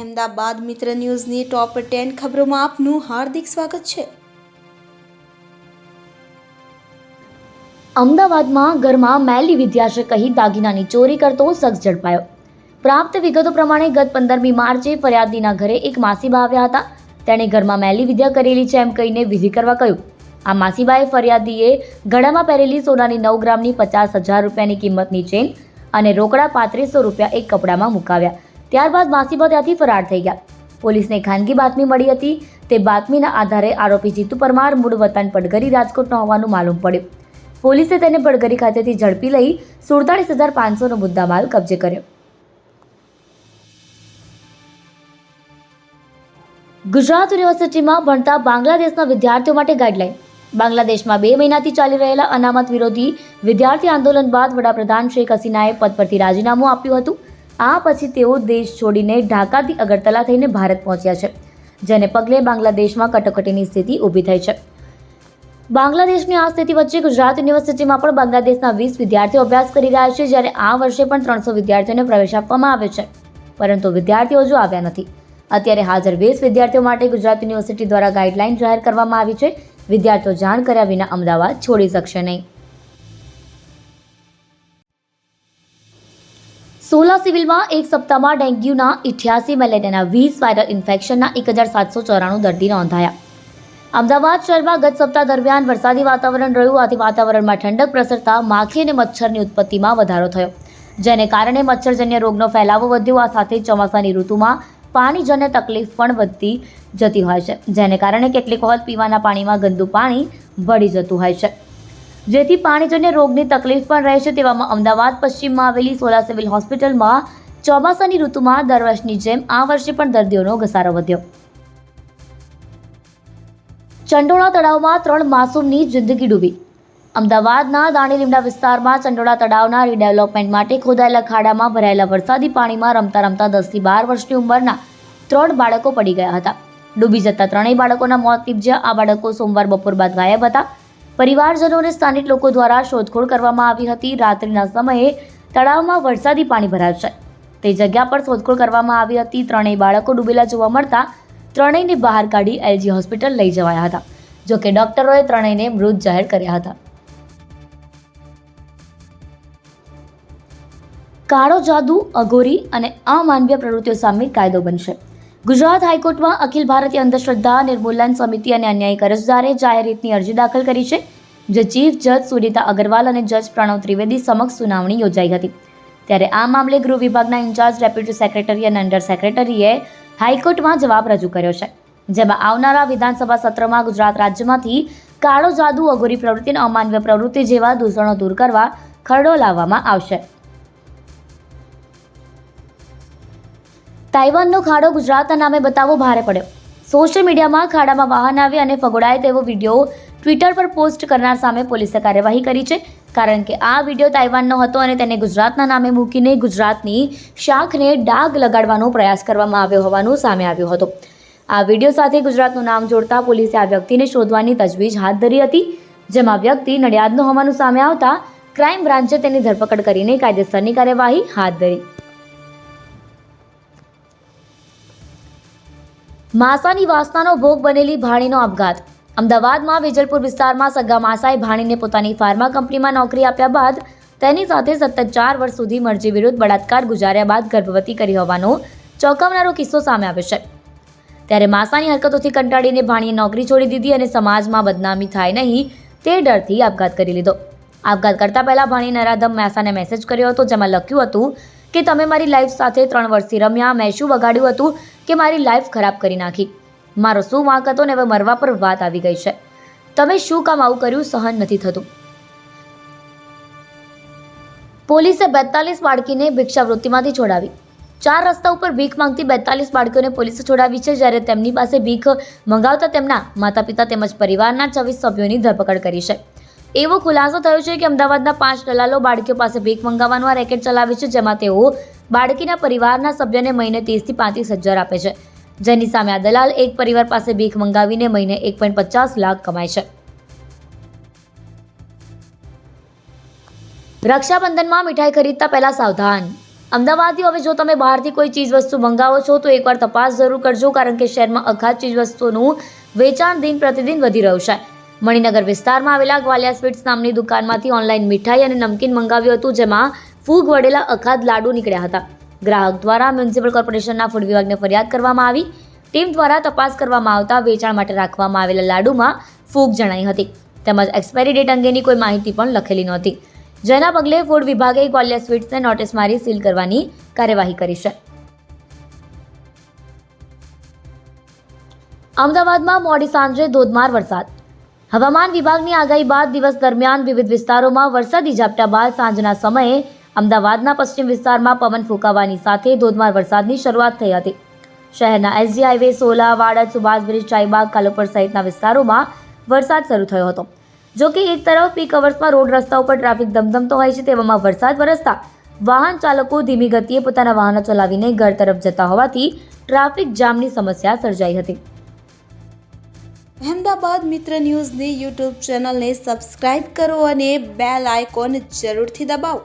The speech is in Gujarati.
અમદાવાદ મિત્ર ન્યૂઝની ટોપ ટેન ખબરોમાં આપનું હાર્દિક સ્વાગત છે. અમદાવાદમાં ઘરમાં મેલી વિદ્યા કહી દાગીનાની ચોરી કરતો શખ્સ ઝડપાયો. પ્રાપ્ત વિગતો પ્રમાણે ગત પંદરમી માર્ચે ફરિયાદીના ઘરે એક માસીબા આવ્યા હતા. તેણે ઘરમાં મેલી વિદ્યા કરેલી છે એમ કહીને વિધિ કરવા કહ્યું. આ માસીબાએ ફરિયાદીએ ગળામાં પહેરેલી સોનાની નવ ગ્રામની પચાસ હજાર રૂપિયાની કિંમતની ચેન અને રોકડા પાંત્રીસો રૂપિયા એક કપડામાં મુકાવ્યા. ત્યારબાદ માસીબા ત્યાંથી ફરાર થઈ ગયા. પોલીસને ખાનગી બાતમી મળી હતી. તે બાતમીના આધારે આરોપી જીતુ પરમાર મૂળ વતન પડગરી રાજકોટનો હોવાનું માલુમ પડ્યું. પોલીસે તેને પડગરી ખાતેથી ઝડપી લઈ સુડતાળીસ હજાર પાંચસોનો મુદ્દામાલ કબજે કર્યો. ગુજરાત યુનિવર્સિટીમાં ભણતા બાંગ્લાદેશના વિદ્યાર્થીઓ માટે ગાઈડલાઈન. બાંગ્લાદેશમાં બે મહિનાથી ચાલી રહેલા અનામત વિરોધી વિદ્યાર્થી આંદોલન બાદ વડાપ્રધાન શેખ હસીનાએ પદ પરથી રાજીનામું આપ્યું હતું. આ પછી તેઓ દેશ છોડીને ઢાકાથી અગરતલા થઈને ભારત પહોંચ્યા છે, જેને પગલે બાંગ્લાદેશમાં કટોકટીની સ્થિતિ ઊભી થઈ છે. બાંગ્લાદેશની આ સ્થિતિ વચ્ચે ગુજરાત યુનિવર્સિટીમાં પણ બાંગ્લાદેશના વીસ વિદ્યાર્થીઓ અભ્યાસ કરી રહ્યા છે, જ્યારે આ વર્ષે પણ ત્રણસો વિદ્યાર્થીઓને પ્રવેશ આપવામાં આવ્યો છે. પરંતુ વિદ્યાર્થીઓ હજુ આવ્યા નથી. અત્યારે હાજર વીસ વિદ્યાર્થીઓ માટે ગુજરાત યુનિવર્સિટી દ્વારા ગાઈડલાઇન જાહેર કરવામાં આવી છે. વિદ્યાર્થીઓ જાણ કર્યા વિના અમદાવાદ છોડી શકશે નહીં. સોલા સિવિલમાં એક સપ્તાહમાં ડેન્ગ્યુના ઇઠ્યાસી મેલેરિયાના વીસ વાયરલ ઇન્ફેક્શનના એક હજાર સાતસો ચોરાણું દર્દી નોંધાયા. અમદાવાદ શહેરમાં ગત સપ્તાહ દરમિયાન વરસાદી વાતાવરણ રહ્યું. આથી વાતાવરણમાં ઠંડક પ્રસરતા માખી અને મચ્છરની ઉત્પત્તિમાં વધારો થયો. જેને કારણે મચ્છરજન્ય રોગનો ફેલાવો વધ્યો. આ સાથે ચોમાસાની ઋતુમાં પાણીજન્ય તકલીફ પણ વધતી જતી હોય છે. જેને કારણે કેટલીક વખત પીવાના પાણીમાં ગંદુ પાણી ભળી જતું હોય છે. જેથી પાણીજન્ય રોગની તકલીફ પણ રહેશે તેવામાં અમદાવાદ પશ્ચિમમાં આવેલી સોલા સિવિલ હોસ્પિટલમાં ચોમાસાની ઋતુમાં દર વર્ષની જેમ આ વર્ષે પણ દર્દીઓનો ઘસારો વધ્યો. ચંડોળા તળાવમાં ત્રણ માસૂમની જિંદગી ડૂબી. અમદાવાદના દાણીલીમડા વિસ્તારમાં ચંડોળા તળાવના રીડેવલપમેન્ટ માટે ખોદાયેલા ખાડામાં ભરાયેલા વરસાદી પાણીમાં રમતા રમતા દસથી બાર વર્ષની ઉંમરના ત્રણ બાળકો પડી ગયા હતા. ડૂબી જતા ત્રણેય બાળકોના મોત નીપજ્યા. આ બાળકો સોમવાર બપોર બાદ ગાયબ હતા. પરિવારજનો અને સ્થાનિક લોકો દ્વારા શોધખોળ કરવામાં આવી હતી. રાત્રિના સમયે તળાવમાં વરસાદી પાણી ભરાયું છે. તે જગ્યા પર શોધખોળ કરવામાં આવી હતી. ત્રણેય બાળકો ડૂબેલા જોવા મળતા ત્રણેયને બહાર કાઢી એલજી હોસ્પિટલ લઈ જવાયા હતા જોકે ડોક્ટરોએ ત્રણેયને મૃત જાહેર કર્યા હતા. કાળો જાદુ, અઘોરી અને અમાનવીય પ્રવૃત્તિઓ સામે કાયદો બનશે. ગુજરાત હાઈકોર્ટમાં અખિલ ભારતીય અંધશ્રદ્ધા, નિર્મૂલન સમિતિ અને અન્યાયિક અરજદારે જાહેર રીતની અરજી દાખલ કરી છે, જે ચીફ જજ સુનીતા અગરવાલ અને જજ પ્રણવ ત્રિવેદી સમક્ષ સુનાવણી યોજાઈ હતી. ત્યારે આ મામલે ગૃહ વિભાગના ઇન્ચાર્જ ડેપ્યુટી સેક્રેટરી અને અંડર સેક્રેટરીએ હાઈકોર્ટમાં જવાબ રજૂ કર્યો છે, જેમાં આવનારા વિધાનસભા સત્રમાં ગુજરાત રાજ્યમાંથી કાળો જાદુ, અઘોરી પ્રવૃત્તિ અને અમાનવીય પ્રવૃત્તિ જેવા દૂષણો દૂર કરવા ખરડો લાવવામાં આવશે. તાઇવાનનો ખાડો ગુજરાતના નામે બતાવવો ભારે પડ્યો. સોશિયલ મીડિયામાં ખાડામાં વાહન આવી અને ફગોડાય તેવો વીડિયો ટ્વિટર પર પોસ્ટ કરનાર સામે પોલીસે કાર્યવાહી કરી છે. કારણ કે આ વીડિયો તાઇવાનનો હતો અને તેને ગુજરાતના નામે મૂકીને ગુજરાતની શાખને ડાઘ લગાડવાનો પ્રયાસ કરવામાં આવ્યો હોવાનું સામે આવ્યું હતું. આ વીડિયો સાથે ગુજરાતનું નામ જોડતા પોલીસે આ વ્યક્તિને શોધવાની તજવીજ હાથ ધરી હતી, જેમાં વ્યક્તિ નડિયાદનો હોવાનું સામે આવતા ક્રાઇમ બ્રાન્ચે તેની ધરપકડ કરીને કાયદેસરની કાર્યવાહી હાથ ધરી. માસાની વાસનાનો ભોગ બનેલી ભાણીનો આપઘાત. અમદાવાદમાં વેજલપુર વિસ્તારમાં સગા માસાએ ભાણીને પોતાની ફાર્મા કંપનીમાં નોકરી આપ્યા બાદ તેની સાથે સતત ચાર વર્ષ સુધી મરજી વિરુદ્ધ બળાત્કાર ગુજાર્યા બાદ ગર્ભવતી કરી હોવાનો ચોંકાવનારો કિસ્સો સામે આવ્યો છે. ત્યારે માસાની હરકતોથી કંટાળીને ભાણીએ નોકરી છોડી દીધી અને સમાજમાં બદનામી થાય નહીં તે ડરથી આપઘાત કરી લીધો. આપઘાત કરતા પહેલા ભાણી નરાધમ માસાને મેસેજ કર્યો હતો જેમાં લખ્યું હતું કે, તમે મારી લાઈફ સાથે ત્રણ વર્ષથી રમ્યા, મેં શું બગાડ્યું હતું? કે મારી લાઈફ ખરાબ કરી નાખી. મારો શું વાંક હતો ને હવે મરવા પર વાત આવી ગઈ છે. તમે શું કામ આવું કર્યું સહન નથી થતું. પોલીસે બેતાલીસ બાળકીને ભિક્ષાવૃત્તિમાંથી છોડાવી. ચાર રસ્તા ઉપર ભીખ માંગતી બેતાલીસ બાળકીઓને પોલીસે છોડાવી છે જ્યારે તેમની પાસે ભીખ મંગાવતા તેમના માતા પિતા તેમજ પરિવારના ચોવીસ સભ્યોની ધરપકડ કરી છે. એવો ખુલાસો થયો છે કે અમદાવાદના પાંચ દલાલો બાળકીઓ પાસે ભીખ મંગાવવાનું આ રેકેટ ચલાવે છે, જેમાં તેઓ બાળકીના પરિવારના સભ્યને મહિને ત્રીસથી પાંત્રીસ હજાર આપે છે. જેની સામે આ દલાલ એક પરિવાર પાસે ભીખ મંગાવીને મહિને એક પોઈન્ટ પચાસ લાખ કમાય છે. રક્ષાબંધનમાં મીઠાઈ ખરીદતા પહેલાં સાવધાન. અમદાવાદથી હવે જો તમે બહારથી કોઈ ચીજ વસ્તુ મંગાવો છો, તો એકવાર તપાસ જરૂર કરજો, કારણ કે શહેરમાં અખાત ચીજ વસ્તુઓનું વેચાણ દિન પ્રતિદિન વધી રહ્યું છે. મણિનગર વિસ્તારમાં આવેલા ગ્વાલિયા સ્વીટ્સ નામની દુકાનમાંથી ઓનલાઈન મીઠાઈ અને નમકીન મંગાવ્યું હતું, જેમાં ફૂગ વડેલા અખાદ લાડુ નીકળ્યા હતા. ગ્રાહક દ્વારા મ્યુનિસિપલ કોર્પોરેશનના ફૂડ વિભાગને ફરિયાદ કરવામાં આવી. ટીમ દ્વારા તપાસ કરવામાં આવતા વેચાણ માટે રાખવામાં આવેલા લાડુમાં ફૂગ જણાઈ હતી. તેમજ એક્સપાયરી ડેટ અંગેની કોઈ માહિતી પણ લખેલી નહોતી. જેના પગલે ફૂડ વિભાગે ગ્વાલિયા સ્વીટ્સને નોટિસ મારી સીલ કરવાની કાર્યવાહી કરી છે. અમદાવાદમાં મોડી સાંજે ધોધમાર વરસાદ. હવામાન વિભાગની આગાહી બાદ દિવસ દરમિયાન વિવિધ વિસ્તારોમાં વરસાદી ઝાપટા બાદ સાંજના સમયે અમદાવાદના પશ્ચિમ વિસ્તારમાં પવન ફૂંકાવાની સાથે ધોધમાર વરસાદની શરૂઆત થઈ હતી. શહેરના SG highway, Sola Vadaj Subhash bridge, ચાઈબાગ કાલોપર સહિતના વિસ્તારોમાં વરસાદ શરૂ થયો હતો. જો કે એક તરફ પીક અવર્સમાં રોડ રસ્તા ઉપર ટ્રાફિક ધમધમતો હોય છે, તેવામાં વરસાદ વરસતા વાહન ચાલકો ધીમી ગતિએ પોતાના વાહનો ચલાવીને ઘર તરફ જતા હોવાથી ટ્રાફિક જામની સમસ્યા સર્જાઈ હતી. અહેમદાબાદ મિત્ર ન્યૂઝની યુટ્યુબ ચેનલને સબસ્ક્રાઇબ કરો અને બેલ આઇકોન જરૂરથી દબાવો.